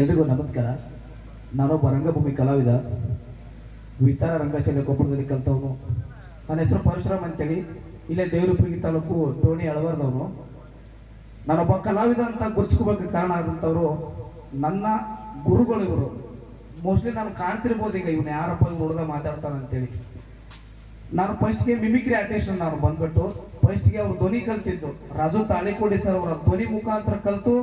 ಎಲ್ರಿಗೂ ನಮಸ್ಕಾರ. ನಾನೊಬ್ಬ ರಂಗಭೂಮಿ ಕಲಾವಿದ, ವಿಸ್ತಾರ ರಂಗಶಾಲೆ ಕೊಪ್ಪಳದಲ್ಲಿ ಕಲ್ತವನು. ನನ್ನ ಹೆಸರು ಪರಶುರಾಮ್ ಅಂತೇಳಿ. ಇಲ್ಲೇ ದೇವರುಪುಗಿ ತಾಲೂಕು ಟೋಣಿ ಅಳವರ್ದವನು. ನಾನೊಬ್ಬ ಕಲಾವಿದ ಅಂತ ಗುರುತಿಸ್ಕೋಬೇಕು ಕಾರಣ ಆದಂಥವ್ರು ನನ್ನ ಗುರುಗಳು ಇವರು. ಮೋಸ್ಟ್ಲಿ ನಾನು ಕಾಣ್ತಿರ್ಬೋದು ಈಗ ಇವನು ಯಾರಪ್ಪ ನೋಡ್ದ ಮಾತಾಡ್ತಾನೆ ಅಂತೇಳಿ. ನಾನು ಫಸ್ಟ್ಗೆ ಮಿಮಿಕ್ರಿ ಆರ್ಟಿಸ್ಟ್ ನಾನು ಬಂದ್ಬಿಟ್ಟು ಫಸ್ಟ್ಗೆ ಅವ್ರು ಧ್ವನಿ ಕಲ್ತಿದ್ದು. ರಾಜು ತಾಳಿಕೋಡಿ ಸರ್ ಅವರ ಧ್ವನಿ ಮುಖಾಂತರ ಕಲ್ತು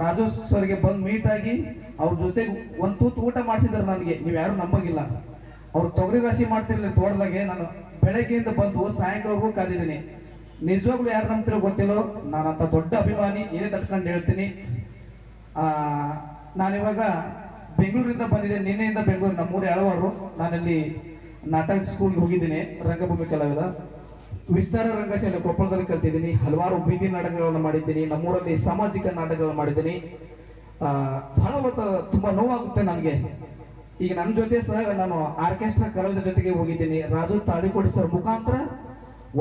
ರಾಜು ಸರ್ಗೆ ಬಂದು ಮೀಟ್ ಆಗಿ ಅವ್ರ ಜೊತೆಗೆ ಒಂದು ತೂತು ಊಟ ಮಾಡಿಸಿದ್ರು ನನಗೆ. ನೀವು ಯಾರು ನಂಬಂಗಿಲ್ಲ. ಅವ್ರು ತೊಗರಿ ರಾಶಿ ಮಾಡ್ತಿರ್ಲಿಲ್ಲ ತೋಟದಾಗೆ. ನಾನು ಬೆಳಗ್ಗೆಯಿಂದ ಬಂದು ಸಾಯಂಕಾಲವರೆಗೂ ಕಾದಿದ್ದೀನಿ. ನಿಜವಾಗ್ಲೂ ಯಾರು ನಂಬ್ತಿರೋ ಗೊತ್ತಿಲ್ಲೋ ನಾನಂತ ದೊಡ್ಡ ಅಭಿಮಾನಿ ಏನೇ ತಟ್ಕೊಂಡು ಹೇಳ್ತೀನಿ. ನಾನಿವಾಗ ಬೆಂಗಳೂರಿಂದ ಬಂದಿದ್ದೆ. ನಿನ್ನೆಯಿಂದ ಬೆಂಗಳೂರು, ನಮ್ಮೂರು ಯಾಳವಾರು ನಾನಲ್ಲಿ ನಾಟಕ ಸ್ಕೂಲ್ಗೆ ಹೋಗಿದ್ದೀನಿ. ರಂಗಭೂಮಿ ಕಲಾವಿದ. ವಿಸ್ತಾರ ರಂಗಶಾಲೆ ಕೊಪ್ಪಳದಲ್ಲಿ ಕಲ್ತಿದ್ದೀನಿ, ಹಲವಾರು ಬೀದಿ ನಾಟಕಗಳನ್ನು ಮಾಡಿದ್ದೀನಿ, ನಮ್ಮೂರಲ್ಲಿ ಸಾಮಾಜಿಕ ನಾಟಕಗಳನ್ನು ಮಾಡಿದ್ದೀನಿ. ಬಹಳ ಹೊತ್ತು ತುಂಬಾ ನೋವಾಗುತ್ತೆ ನನಗೆ. ಈಗ ನನ್ನ ಜೊತೆ ಸಹ ನಾನು ಆರ್ಕೆಸ್ಟ್ರಾ ಕಲಾವಿದ ಜೊತೆಗೆ ಹೋಗಿದ್ದೀನಿ. ರಾಜು ತಾಳಿಕೋಟಿ ಸರ್ ಮುಖಾಂತರ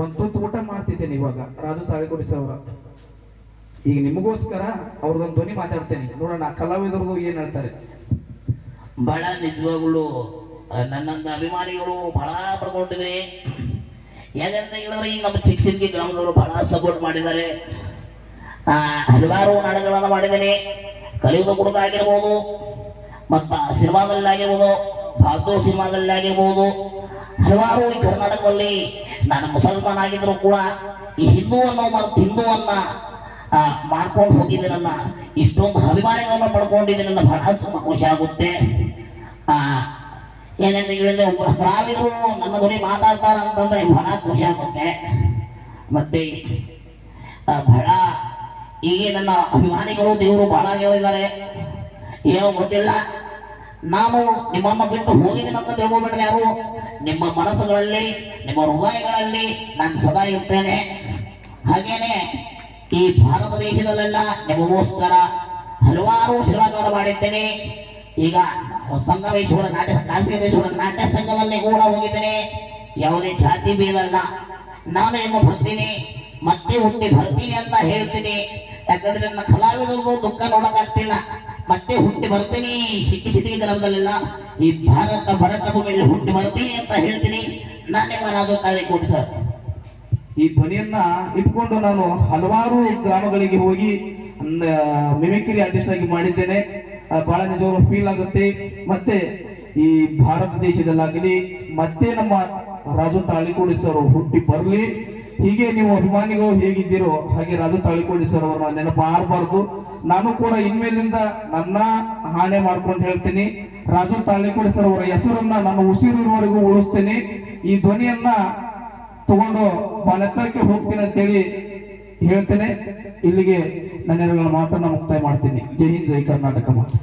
ಒಂದು ತುತ್ತು ಊಟ ಮಾಡ್ತಿದ್ದೇನೆ ಇವಾಗ. ರಾಜು ತಾಳಿಕೋಟಿ ಸರ್ ಅವರ. ಈಗ ನಿಮಗೋಸ್ಕರ ಅವ್ರದ್ದೊಂದು ಧ್ವನಿ ಮಾತಾಡ್ತೇನೆ. ನೋಡೋಣ ಕಲಾವಿದರು ಏನ್ ಹೇಳ್ತಾರೆ? ಬಹಳ ನಿಜವಾಗ್ಲು ನನ್ನ ಅಭಿಮಾನಿಗಳು ಬಹಳ ಪಡ್ಕೊಂಡಿದೆ ಯಾಕಂತ ಹೇಳಿದ್ರೆ ಈಗ ನಮ್ಮ ಶಿಕ್ಷಕಿ ಗ್ರಾಮದವರು ಬಹಳ ಸಪೋರ್ಟ್ ಮಾಡಿದ್ದಾರೆ. ಹಲವಾರು ನಾಟಕಗಳನ್ನು ಮಾಡಿದ್ದೇನೆ. ಕಲಿಯುಗ ಕುಡುಗ ಆಗಿರ್ಬೋದು, ಮತ್ತ ಸಿನಿಮಾದಲ್ಲಿ ಆಗಿರ್ಬೋದು ಬಹದ್ದೂರ್ ಸಿನಿಮಾದಲ್ಲಿ ಆಗಿರ್ಬೋದು, ಹಲವಾರು ಈ ಕರ್ನಾಟಕದಲ್ಲಿ ನಾನು ಮುಸಲ್ಮಾನ್ ಆಗಿದ್ರು ಕೂಡ ಈ ಹಿಂದೂವನ್ನು ಮತ್ತು ಹಿಂದೂವನ್ನ ಮಾಡ್ಕೊಂಡು ಹೋಗಿದ್ದೀನಲ್ಲ ಇಷ್ಟೊಂದು ಅಭಿಮಾನಿಗಳನ್ನು ಪಡ್ಕೊಂಡಿದ್ದೀನಲ್ಲ ಬಹಳ ತುಂಬ ಖುಷಿ ಆಗುತ್ತೆ. ಹೇಳಿದ್ರೆ ಒಬ್ಬ ಕಲಾವಿದರು ನನ್ನ ಧ್ವನಿ ಮಾತಾಡ್ತಾರ ಅಂತಂದ್ರೆ ಬಹಳ ಖುಷಿ ಆಗುತ್ತೆ. ಮತ್ತೆ ಬಹಳ ಈಗ ನನ್ನ ಅಭಿಮಾನಿಗಳು, ದೇವರು ಬಹಳ ಹೇಳಿದ್ದಾರೆ ಏನೋ ಗೊತ್ತಿಲ್ಲ. ನಾನು ನಿಮ್ಮನ್ನ ಬಿಟ್ಟು ಹೋಗಿದ್ದೀನಿ ಅಂತ ತಿಳ್ಕೊಬೇಡ್ರಿ ಯಾರು? ನಿಮ್ಮ ಮನಸ್ಸುಗಳಲ್ಲಿ, ನಿಮ್ಮ ಹೃದಯಗಳಲ್ಲಿ ನಾನು ಸದಾ ಇರ್ತೇನೆ. ಹಾಗೇನೆ, ಈ ಭಾರತ ದೇಶದಲ್ಲೆಲ್ಲ ನಿಮಗೋಸ್ಕರ ಹಲವಾರು ಶಿಲಾಕಾರ ಮಾಡಿದ್ದೇನೆ. ಈಗ ಸಂಗಮೇಶ್ವರ ನಾಟ್ಯ ಕಾಶಿರೇಶ್ವರ ನಾಟ್ಯ ಸಂಘವನ್ನೇ ಕೂಡ ಹೋಗಿದ್ದೇನೆ. ಯಾವುದೇ ಜಾತಿ ನಾನೇನು ನಾನು ಏನು ಬರ್ತೀನಿ, ಮತ್ತೆ ಹುಟ್ಟಿ ಬರ್ತೀನಿ ಅಂತ ಹೇಳ್ತೀನಿ. ಯಾಕಂದ್ರೆ ನನ್ನ ಕಲಾವಿದರಿಗೂ ದುಃಖ ನೋಡೋಕ್ಕಾಗ್ತಿಲ್ಲ ಮತ್ತೆ ಹುಟ್ಟಿ ಬರ್ತೀನಿ, ಸಿಕ್ಕಿ ಸಿಟಿಗೆ ಗ್ರಾಮದಲ್ಲೆಲ್ಲ ಈ ಭಾರತ ಭರತ ಭೂಮಿಯಲ್ಲಿ ಹುಟ್ಟಿ ಬರ್ತೀನಿ ಅಂತ ಹೇಳ್ತೀನಿ. ನಾನೇ ಮನಾದು ತಾಳಿ ಕೊಟ್ಟು ಸರ್. ಈ ಧ್ವನಿಯನ್ನ ಇಟ್ಕೊಂಡು ನಾನು ಹಲವಾರು ಗ್ರಾಮಗಳಿಗೆ ಹೋಗಿ ಮಿಮಿಕ್ರಿ ಆರ್ಟಿಸ್ಟ್ ಆಗಿ ಮಾಡಿದ್ದೇನೆ. ಬಹಳ ನಿಜವಾಗ್ಲೂ ಫೀಲ್ ಆಗುತ್ತೆ. ಮತ್ತೆ ಈ ಭಾರತ ದೇಶದಲ್ಲಾಗಲಿ, ಮತ್ತೆ ನಮ್ಮ ರಾಜು ತಾಳಿಕೋಡಿ ಸರ್ ಹುಟ್ಟಿ ಬರಲಿ. ಹೀಗೆ ನೀವು ಅಭಿಮಾನಿಗಳು ಹೇಗಿದ್ದೀರೋ ಹಾಗೆ ರಾಜು ತಾಳಿಕೋಡಿ ಸರ್ ಅವರನ್ನ ನೆನಪಾರಬಾರ್ದು ನಾನು ಕೂಡ ಇನ್ಮೇಲಿಂದ ನನ್ನ ಹಾಣೆ ಮಾಡ್ಕೊಂಡು ಹೇಳ್ತೀನಿ. ರಾಜು ತಾಳಿಕೋಡಿ ಸರ್ ಅವರ ಹೆಸರನ್ನ ನಾನು ಉಸಿರಿರುವವರೆಗೂ ಉಳಿಸ್ತೇನೆ. ಈ ಧ್ವನಿಯನ್ನ ತಗೊಂಡು ಬಾಲೆತ್ತರಕ್ಕೆ ಹೋಗ್ತೀನಿ ಅಂತೇಳಿ ಹೇಳ್ತೇನೆ, ಇಲ್ಲಿಗೆ ನನ್ನ ಮಾತನ್ನ ಮುಕ್ತಾಯ ಮಾಡ್ತೀನಿ. ಜೈ ಹಿಂದ್, ಜೈ ಕರ್ನಾಟಕ ಮಾತು.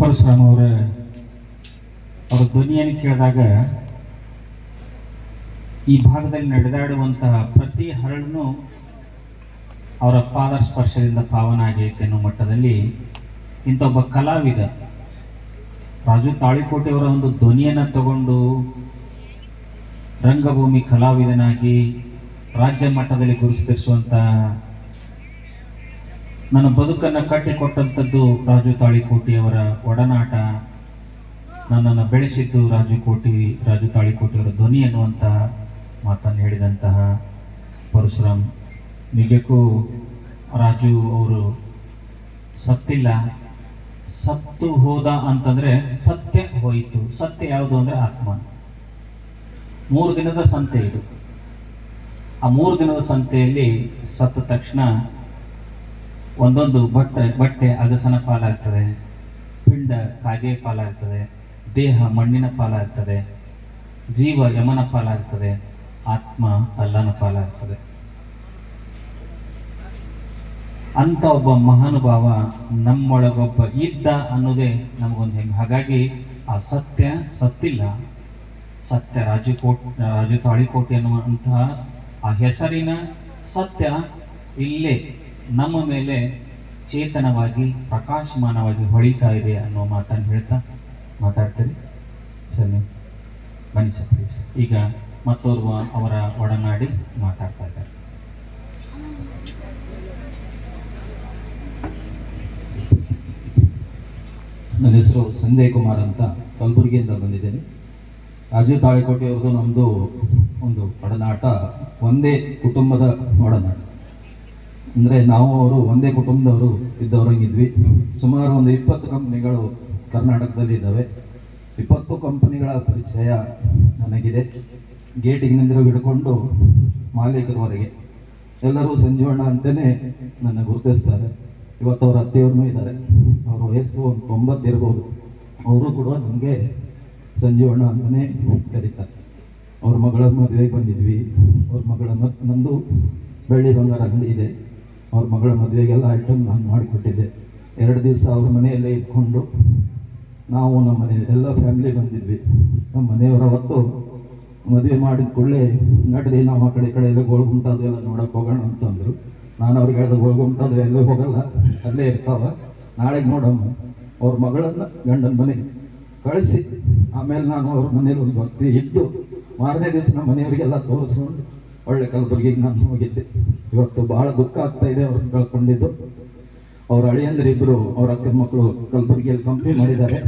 ಪರಶುರಾಮ್ ಅವರ ಅವರ ಧ್ವನಿಯನ್ನು ಕೇಳಿದಾಗ ಈ ಭಾಗದಲ್ಲಿ ನಡೆದಾಡುವಂತಹ ಪ್ರತಿ ಹರಳನ್ನು ಅವರ ಪಾದ ಸ್ಪರ್ಶದಿಂದ ಪಾವನ ಆಗೈತೆ ಅನ್ನೋ ಮಟ್ಟದಲ್ಲಿ ಇಂಥ ಒಬ್ಬ ಕಲಾವಿದ ರಾಜು ತಾಳಿಕೋಟೆಯವರ ಒಂದು ಧ್ವನಿಯನ್ನು ತಗೊಂಡು ರಂಗಭೂಮಿ ಕಲಾವಿದನಾಗಿ ರಾಜ್ಯ ಮಟ್ಟದಲ್ಲಿ ಗುರುತಿಸುವಂಥ ನನ್ನ ಬದುಕನ್ನು ಕಟ್ಟಿಕೊಟ್ಟಂಥದ್ದು ರಾಜು ತಾಳಿಕೋಟಿಯವರ ಒಡನಾಟ. ನನ್ನನ್ನು ಬೆಳೆಸಿದ್ದು ರಾಜು ಕೋಟಿ, ರಾಜು ತಾಳಿಕೋಟಿಯವರ ಧ್ವನಿ ಅನ್ನುವಂಥ ಮಾತನ್ನು ಹೇಳಿದಂತಹ ಪರಶುರಾಮ್. ನಿಜಕ್ಕೂ ರಾಜು ಅವರು ಸತ್ತಿಲ್ಲ. ಸತ್ತು ಹೋದ ಅಂತಂದರೆ ಸತ್ಯ ಹೋಯಿತು. ಸತ್ಯ ಯಾವುದು ಅಂದರೆ ಆತ್ಮ. ಮೂರು ದಿನದ ಸಂತೆ ಇದು. ಆ ಮೂರು ದಿನದ ಸಂತೆಯಲ್ಲಿ ಸತ್ತ ತಕ್ಷಣ ಒಂದೊಂದು ಬಟ್ಟೆ ಬಟ್ಟೆ ಅಗಸನ ಪಾಲಾಗ್ತದೆ, ಪಿಂಡ, ಕಾಗೆ ಪಾಲಾಗ್ತದೆ, ದೇಹ, ಮಣ್ಣಿನ ಪಾಲಾಗ್ತದೆ, ಜೀವ, ಯಮನ ಪಾಲಾಗ್ತದೆ, ಆತ್ಮ, ಅಲ್ಲನ ಪಾಲಾಗ್ತದೆ. ಅಂತ ಒಬ್ಬ ಮಹಾನುಭಾವ ನಮ್ಮೊಳಗೊಬ್ಬ ಇದ್ದ ಅನ್ನೋದೇ ನಮಗೊಂದು ಹೆಮ್ಮೆ. ಹಾಗಾಗಿ ಆ ಸತ್ಯ ಸತ್ತಿಲ್ಲ. ಸತ್ಯ ರಾಜಕೋಟ್ ರಾಜ ತಾಳಿಕೋಟೆ ಅನ್ನುವಂತಹ ಆ ಹೆಸರಿನ ಸತ್ಯ ಇಲ್ಲೇ ನಮ್ಮ ಮೇಲೆ ಚೇತನವಾಗಿ, ಪ್ರಕಾಶಮಾನವಾಗಿ ಹೊಳಿತಾ ಇದೆ ಅನ್ನೋ ಮಾತನ್ನು ಹೇಳ್ತಾ ಮಾತಾಡ್ತೀರಿ ಸರಿ ಬನ್ನಿ ಸರ್ ಪ್ಲೀಸ್ ಈಗ ಮತ್ತೋರ್ವ ಅವರ ಒಡನಾಡಿ ಮಾತಾಡ್ತಾ ಇದ್ದಾರೆ. ನನ್ನ ಹೆಸರು ಸಂಜಯ್ ಕುಮಾರ್ ಅಂತ ಕಲಬುರಗಿಯಿಂದ ಬಂದಿದ್ದೇನೆ. ರಾಜೀವ್ ತಾಳಿಕೋಟೆ ನಮ್ಮದು ಒಂದು ಒಡನಾಟ, ಒಂದೇ ಕುಟುಂಬದ ಒಡನಾಟ. ಅಂದರೆ ನಾವು ಅವರು ಒಂದೇ ಕುಟುಂಬದವರು ಇದ್ದವರಂಗಿದ್ವಿ. ಸುಮಾರು ಒಂದು ಇಪ್ಪತ್ತು ಕಂಪ್ನಿಗಳು ಕರ್ನಾಟಕದಲ್ಲಿ ಇದ್ದಾವೆ. ಇಪ್ಪತ್ತು ಕಂಪನಿಗಳ ಪರಿಚಯ ನನಗಿದೆ. ಗೇಟಿಗೆ ನಿಂದಿರೋ ಹಿಡ್ಕೊಂಡು ಮಾಲೀಕರವರೆಗೆ. ಎಲ್ಲರೂ ಸಂಜೀವಣ್ಣ ಅಂತಲೇ ನನ್ನ ಗುರುತಿಸ್ತಾರೆ. ಇವತ್ತು ಅವರ ಅತ್ತೆಯವ್ರನ್ನೂ ಇದ್ದಾರೆ. ಅವರು ವಯಸ್ಸು ಒಂದು ತೊಂಬತ್ತಿರ್ಬೋದು ಅವರು ಕೂಡ ನನಗೆ ಸಂಜೀವಣ್ಣ ಅಂತಲೇ ಕರೀತಾರೆ ಅವ್ರ ಮಗಳ ಮದುವೆಗೆ ಬಂದಿದ್ವಿ. ಅವ್ರ ಮಗಳ ನಂದು ಬೆಳ್ಳಿ ಬಂಗಾರ ಅಂಗಡಿ ಇದೆ. ಅವ್ರ ಮಗಳ ಮದುವೆಗೆಲ್ಲ ಐಟಮ್ ನಾನು ಮಾಡಿಕೊಟ್ಟಿದ್ದೆ. ಎರಡು ದಿವಸ ಅವ್ರ ಮನೆಯಲ್ಲೇ ಇದ್ಕೊಂಡು ನಾವು ನಮ್ಮ ಮನೆ, ಎಲ್ಲ ಫ್ಯಾಮಿಲಿ ಬಂದಿದ್ವಿ. ನಮ್ಮ ಮನೆಯವರ ಹೊತ್ತು ಮದುವೆ ಮಾಡಿದ ಕೂಡಲೇ, ನಡ್ರಿ ನಾವು ಆ ಕಡೆ ಈ ಕಡೆ ಎಲ್ಲ ಗೋಳ್ಗುಂಟ ಎಲ್ಲ ನೋಡೋಕೆ ಹೋಗೋಣ ಅಂತಂದರು ನಾನು ಅವ್ರಿಗೆ ಹೇಳ್ದೆ ಗೋಳ್ಗುಂಟ ಎಲ್ಲೂ ಹೋಗಲ್ಲ, ಅಲ್ಲೇ ಇರ್ತಾವ. ನಾಳೆಗೆ ನೋಡಮ್ಮ. ಅವ್ರ ಮಗಳನ್ನು ಗಂಡನ ಮನೆಗೆ ಕಳಿಸಿ. ಆಮೇಲೆ ನಾನು ಅವ್ರ ಮನೇಲಿ ಒಂದು ವಸತಿ ಇದ್ದು, ಮಾರನೇ ದಿವಸ ನಮ್ಮ ಮನೆಯವರಿಗೆಲ್ಲ ತೋರಿಸ್ಕೊಂಡು ಒಳ್ಳೆ ಕಲಬುರಗಿಗೆ ನಾನು ಹೋಗಿದ್ದೆ. ಇವತ್ತು ಭಾಳ ದುಃಖ ಆಗ್ತಾ ಇದೆ ಅವ್ರನ್ನ ಕಳ್ಕೊಂಡಿದ್ದು. ಅವ್ರ ಅಳಿಯಂದ್ರಿಬ್ರು ಅವ್ರ ಅಕ್ಕನ ಮಕ್ಕಳು ಕಲಬುರಗಿಯಲ್ಲಿ ಕಂಪ್ನಿ ಮಾಡಿದ್ದಾರೆ.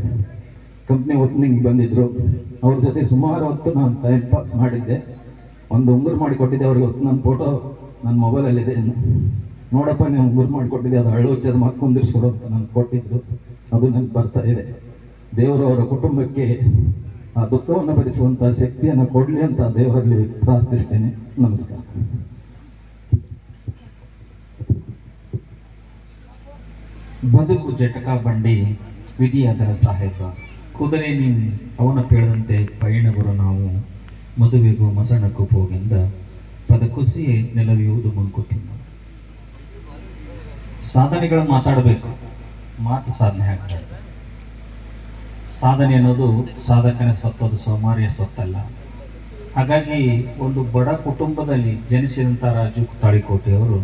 ಕಂಪ್ನಿ ಓಪನಿಂಗ್ ಬಂದಿದ್ರು. ಅವ್ರ ಜೊತೆ ಸುಮಾರು ಹೊತ್ತು ನಾನು ಟೈಮ್ ಪಾಸ್ ಮಾಡಿದ್ದೆ. ಒಂದು ಉಂಗುರು ಮಾಡಿಕೊಟ್ಟಿದ್ದೆ ಅವ್ರಿಗೆ ಹೊತ್ತು ನನ್ನ ಫೋಟೋ ನನ್ನ ಮೊಬೈಲಲ್ಲಿದೆ ಇನ್ನು. ನೋಡಪ್ಪ, ನೀವು ಉಂಗುರು ಮಾಡಿಕೊಟ್ಟಿದ್ದೆ, ಅದು ಹಳ್ಳು ಮಾತು ಕುಂದಿರ್ಸ್ಕೊಡು ಅಂತ ನಾನು ಕೊಟ್ಟಿದ್ರು. ಅದು ನನಗೆ ಬರ್ತಾ ಇದೆ. ದೇವರು ಅವರ ಕುಟುಂಬಕ್ಕೆ ಆ ದುಃಖವನ್ನು ಭರಿಸುವಂಥ ಶಕ್ತಿಯನ್ನು ಕೊಡಲಿ ಅಂತ ದೇವರಲ್ಲಿ ಪ್ರಾರ್ಥಿಸ್ತೇನೆ. ನಮಸ್ಕಾರ. ಬದುಕು ಜಟಕ ಬಂಡಿ ವಿಧಿ ಅದರ ಸಾಹೇಬ. ಕುದುರೆ ನೀನು ಅವನ ಪೇಳದಂತೆ ಪಯಣಗುರು ನಾವು. ಮದುವೆಗೂ ಮಸಣಕ್ಕೂ ಹೋಗಿಂದ ಪದ ಕುಸಿಯೇ ನೆಲವಿಯುವುದು ಮುಂಕುತಿಮ್ಮ ಸಾಧನೆಗಳು ಮಾತಾಡಬೇಕು. ಮಾತು ಸಾಧನೆ ಆಗ್ತದೆ ಸಾಧನೆ ಅನ್ನೋದು ಸಾಧಕನ ಸೊತ್ತು ಅದು ಸೋಮಾರಿಯ ಸೊತ್ತಲ್ಲ. ಹಾಗಾಗಿ ಒಂದು ಬಡ ಕುಟುಂಬದಲ್ಲಿ ಜನಿಸಿದಂಥ ರಾಜು ತಾಳಿಕೋಟೆಯವರು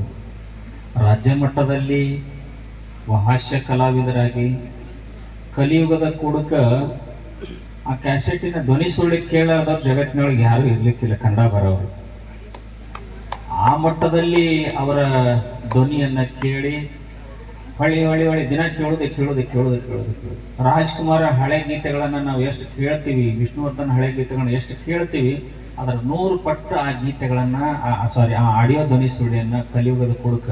ರಾಜ್ಯ ಮಟ್ಟದಲ್ಲಿ ಹಾಸ್ಯ ಕಲಾವಿದರಾಗಿ ಕಲಿಯುಗದ ಕುಡುಕ ಆ ಕ್ಯಾಸೆಟಿನ ಧ್ವನಿ ಸುಳ್ಳಿ ಕೇಳದ ಜಗತ್ತಿನೊಳಗೆ ಯಾರೂ ಇರ್ಲಿಕ್ಕಿಲ್ಲ, ಕನ್ನಡ ಬರೋರು ಆ ಮಟ್ಟದಲ್ಲಿ ಅವರ ಧ್ವನಿಯನ್ನ ಕೇಳಿ ಹೊಳಿ ಹೊಳಿ ಹೊಳಿ, ದಿನ ಕೇಳೋದು ಕೇಳೋದು ಕೇಳೋದು ಕೇಳೋದು ರಾಜ್ಕುಮಾರ ಹಳೆ ಗೀತೆಗಳನ್ನು ನಾವು ಎಷ್ಟು ಕೇಳ್ತೀವಿ, ವಿಷ್ಣುವರ್ಧನ್ ಹಳೆ ಗೀತೆಗಳನ್ನ ಎಷ್ಟು ಕೇಳ್ತೀವಿ, ಅದರ ನೂರು ಪಟ್ಟು ಆ ಗೀತೆಗಳನ್ನು ಸಾರಿ ಆ ಆಡಿಯೋ ಧ್ವನಿ ಸುಳಿಯನ್ನು ಕಲಿಯುಗದ ಕುಡುಕ.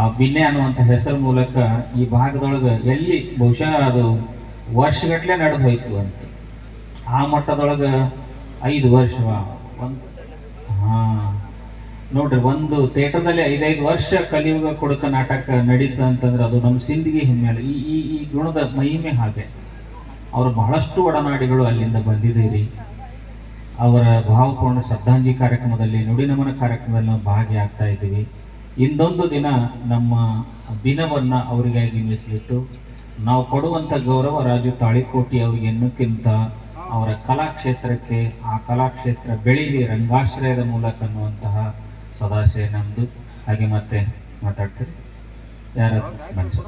ಆ ಬಿನ್ನೆ ಅನ್ನುವಂಥ ಹೆಸರು ಮೂಲಕ ಈ ಭಾಗದೊಳಗೆ ಎಲ್ಲಿ ಬಹುಶಃ ಅದು ವರ್ಷಗಟ್ಟಲೆ ನಡೆದು ಹೋಯ್ತು ಅಂತ. ಆ ಮಟ್ಟದೊಳಗೆ ಐದು ವರ್ಷ, ಒಂದು, ಹಾಂ. ನೋಡ್ರಿ, ಒಂದು ಥಿಯೇಟರ್ನಲ್ಲಿ ಐದೈದು ವರ್ಷ ಕಲಿಯುಗ ಕೊಡಕ ನಾಟಕ ನಡೀತು ಅಂತಂದ್ರೆ ಅದು ನಮ್ಮ ಸಿಂಧಿಗೆ ಹಿಮ್ಮೇಲೆ ಈ ಈ ಈ ಗುಣದ ಮಹಿಮೆ ಹಾಗೆ. ಅವರ ಬಹಳಷ್ಟು ಒಡನಾಡಿಗಳು ಅಲ್ಲಿಂದ ಬಂದಿದ್ದೀರಿ. ಅವರ ಭಾವಪೂರ್ಣ ಶ್ರದ್ಧಾಂಜಲಿ ಕಾರ್ಯಕ್ರಮದಲ್ಲಿ ನುಡಿನಮನ ಕಾರ್ಯಕ್ರಮದಲ್ಲಿ ನಾವು ಭಾಗಿಯಾಗ್ತಾ ಇದ್ದೀವಿ. ಇನ್ನೊಂದು ದಿನ ನಮ್ಮ ದಿನವನ್ನು ಅವರಿಗಾಗಿ ಮೀಸಲಿಟ್ಟು ನಾವು ಕೊಡುವಂಥ ಗೌರವ ರಾಜು ತಾಳಿಕೋಟಿ ಅವರಿಗೆ ಎನ್ನುಕ್ಕಿಂತ ಅವರ ಕಲಾಕ್ಷೇತ್ರಕ್ಕೆ, ಆ ಕಲಾಕ್ಷೇತ್ರ ಬೆಳೀಲಿ ರಂಗಾಶ್ರಯದ ಮೂಲಕ ಅನ್ನುವಂತಹ ಸದಾಶಯ ನಮ್ಮದು ಹಾಗೆ ಮತ್ತೆ ಮಾತಾಡ್ತೀರಿ ಯಾರು ಮನಸ್ಸು